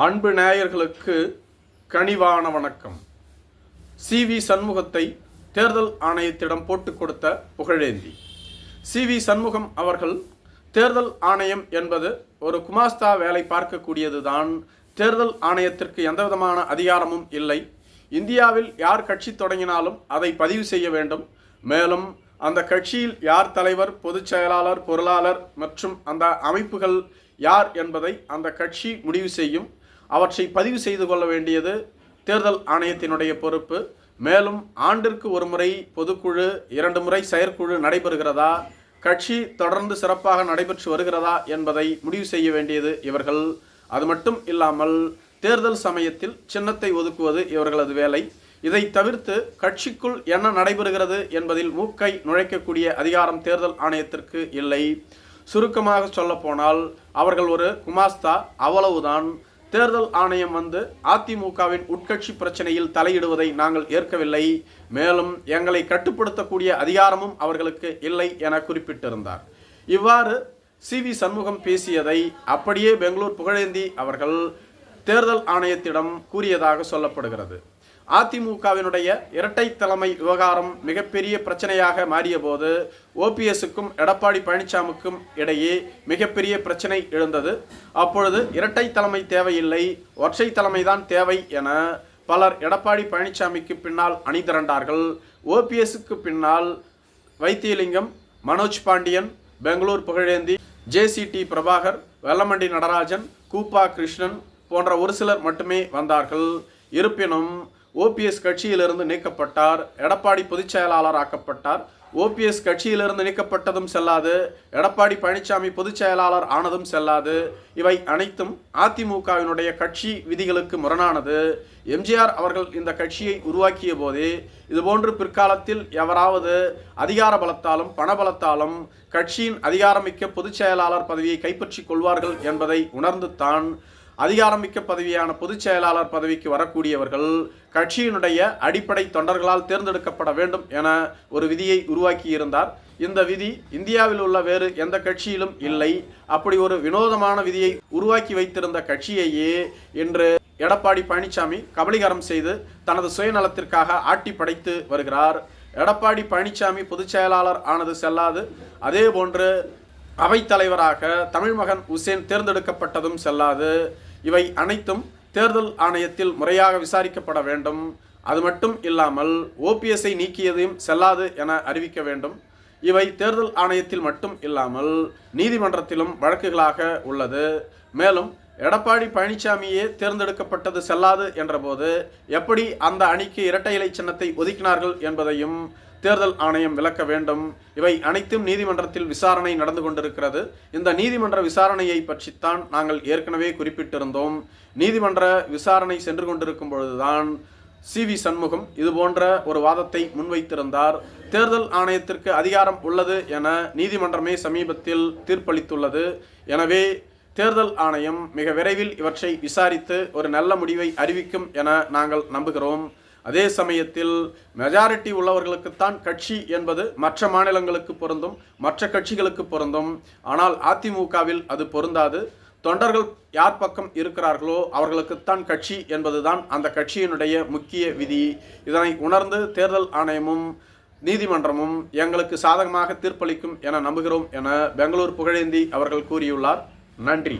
அன்பு நேயர்களுக்கு கனிவான வணக்கம். சி. வி. சண்முகத்தை தேர்தல் ஆணையத்திடம் போட்டுக் கொடுத்த புகழேந்தி. சி. வி. சண்முகம் அவர்கள் தேர்தல் ஆணையம் என்பது ஒரு குமாஸ்தா வேலை பார்க்கக்கூடியதுதான். தேர்தல் ஆணையத்திற்கு எந்தவிதமான அதிகாரமும் இல்லை. இந்தியாவில் யார் கட்சி தொடங்கினாலும் அதை பதிவு செய்ய வேண்டும். மேலும் அந்த கட்சியில் யார் தலைவர் பொதுச் செயலாளர் பொருளாளர் மற்றும் அந்த அமைப்புகள் யார் என்பதை அந்த கட்சி முடிவு செய்யும். அவற்றை பதிவு செய்து கொள்ள வேண்டியது தேர்தல் ஆணையத்தினுடைய பொறுப்பு. மேலும் ஆண்டிற்கு ஒரு முறை பொதுக்குழு இரண்டு முறை செயற்குழு நடைபெறுகிறதா? கட்சி தொடர்ந்து சிறப்பாக நடைபெற்று வருகிறதா என்பதை முடிவு செய்ய வேண்டியது இவர்கள். அது மட்டும் இல்லாமல் தேர்தல் சமயத்தில் சின்னத்தை ஒதுக்குவது இவர்களது வேலை. இதை தவிர்த்து கட்சிக்குள் என்ன நடைபெறுகிறது என்பதில் மூக்கை நுழைக்கக்கூடிய அதிகாரம் தேர்தல் ஆணையத்திற்கு இல்லை. சுருக்கமாக சொல்லப்போனால் அவர்கள் ஒரு குமாஸ்தா அவ்வளவுதான். தேர்தல் ஆணையம் வந்து அதிமுகவின் உட்கட்சி பிரச்சனையில் தலையிடுவதை நாங்கள் ஏற்கவில்லை. மேலும் எங்களை கட்டுப்படுத்தக்கூடிய அதிகாரமும் அவர்களுக்கு இல்லை என குறிப்பிட்டிருந்தார். இவ்வாறு சி வி சண்முகம் பேசியதை அப்படியே பெங்களூர் புகழேந்தி அவர்கள் தேர்தல் ஆணையத்திடம் கூறியதாக சொல்லப்படுகிறது. அதிமுகவினுடைய இரட்டை தலைமை விவகாரம் மிகப்பெரிய பிரச்சனையாக மாறிய போது ஓபிஎஸ்க்கும் எடப்பாடி பழனிசாமிக்கும் இடையே மிகப்பெரிய பிரச்சனை எழுந்தது. அப்பொழுது இரட்டை தலைமை தேவையில்லை ஒற்றை தலைமைதான் தேவை என பலர் எடப்பாடி பழனிசாமிக்கு பின்னால் அணிதிரண்டார்கள் ஓபிஎஸ்க்கு பின்னால் வைத்தியலிங்கம் மனோஜ் பாண்டியன் பெங்களூர் புகழேந்தி ஜேசிடி பிரபாகர் வெல்லமண்டி நடராஜன் கூப்பா கிருஷ்ணன் போன்ற ஒரு சிலர் மட்டுமே வந்தார்கள். இருப்பினும் ஓபிஎஸ் கட்சியிலிருந்து நீக்கப்பட்டார். எடப்பாடி பொதுச் செயலாளர் ஆக்கப்பட்டார். ஓபிஎஸ் கட்சியிலிருந்து நீக்கப்பட்டதும் செல்லாது. எடப்பாடி பழனிசாமி பொதுச் செயலாளர் ஆனதும் செல்லாது. இவை அனைத்தும் அதிமுகவினுடைய கட்சி விதிகளுக்கு முரணானது. எம்ஜிஆர் அவர்கள் இந்த கட்சியை உருவாக்கிய போதே இதுபோன்று பிற்காலத்தில் எவராவது அதிகார பலத்தாலும் பணபலத்தாலும் கட்சியின் அதிகாரமிக்க பொதுச் செயலாளர் பதவியை கைப்பற்றிக் கொள்வார்கள் என்பதை உணர்ந்துத்தான் அதிகாரமிக்க பதவியான பொதுச் செயலாளர் பதவிக்கு வரக்கூடியவர்கள் கட்சியினுடைய அடிப்படை தொண்டர்களால் தேர்ந்தெடுக்கப்பட வேண்டும் என ஒரு விதியை உருவாக்கி இருந்தார் இந்த விதி இந்தியாவில் உள்ள வேறு எந்த கட்சியிலும் இல்லை. அப்படி ஒரு வினோதமான விதியை உருவாக்கி வைத்திருந்த கட்சியையே இன்று எடப்பாடி பழனிசாமி கபலீகரம் செய்து தனது சுயநலத்திற்காக ஆட்டி படைத்து வருகிறார். எடப்பாடி பழனிசாமி பொதுச் செயலாளர் ஆனது செல்லாது. அதே போன்று அவைத்தலைவராக தமிழ்மகன் உசேன் தேர்ந்தெடுக்கப்பட்டதும் செல்லாது. இவை அனைத்தும் தேர்தல் ஆணையத்தில் முறையாக விசாரிக்கப்பட வேண்டும். அது மட்டும் இல்லாமல் ஓபிஎஸ்ஐ நீக்கியதையும் செல்லாது என அறிவிக்க வேண்டும். இவை தேர்தல் ஆணையத்தில் மட்டும் இல்லாமல் நீதிமன்றத்திலும் வழக்குகளாக உள்ளது. மேலும் எடப்பாடி பழனிசாமியே தேர்ந்தெடுக்கப்பட்டது செல்லாது என்றபோது எப்படி அந்த அணிக்கு இரட்டை இலை சின்னத்தை ஒதுக்கினார்கள் என்பதையும் தேர்தல் ஆணையம் விளக்க வேண்டும். இவை அனைத்தும் நீதிமன்றத்தில் விசாரணை நடந்து கொண்டிருக்கிறது. இந்த நீதிமன்ற விசாரணையை பற்றித்தான் நாங்கள் ஏற்கனவே குறிப்பிட்டிருந்தோம். நீதிமன்ற விசாரணை சென்று கொண்டிருக்கும் பொழுதுதான் சி வி சண்முகம் இது போன்ற ஒரு வாதத்தை முன்வைத்திருந்தார். தேர்தல் ஆணையத்திற்கு அதிகாரம் உள்ளது என நீதிமன்றமே சமீபத்தில் தீர்ப்பளித்துள்ளது. எனவே தேர்தல் ஆணையம் மிக விரைவில் இவற்றை விசாரித்து ஒரு நல்ல முடிவை அறிவிக்கும் என நாங்கள் நம்புகிறோம். அதே சமயத்தில் மெஜாரிட்டி உள்ளவர்களுக்குத்தான் கட்சி என்பது மற்ற மாநிலங்களுக்கு பொருந்தும் மற்ற கட்சிகளுக்கு பொருந்தும். ஆனால் அதிமுகவில் அது பொருந்தாது. தொண்டர்கள் யார் பக்கம் இருக்கிறார்களோ அவர்களுக்குத்தான் கட்சி என்பதுதான் அந்த கட்சியினுடைய முக்கிய விதி. இதனை உணர்ந்து தேர்தல் ஆணையமும் நீதிமன்றமும் எங்களுக்கு சாதகமாக தீர்ப்பளிக்கும் என நம்புகிறோம் என பெங்களூர் புகழேந்தி அவர்கள் கூறியுள்ளார். நன்றி.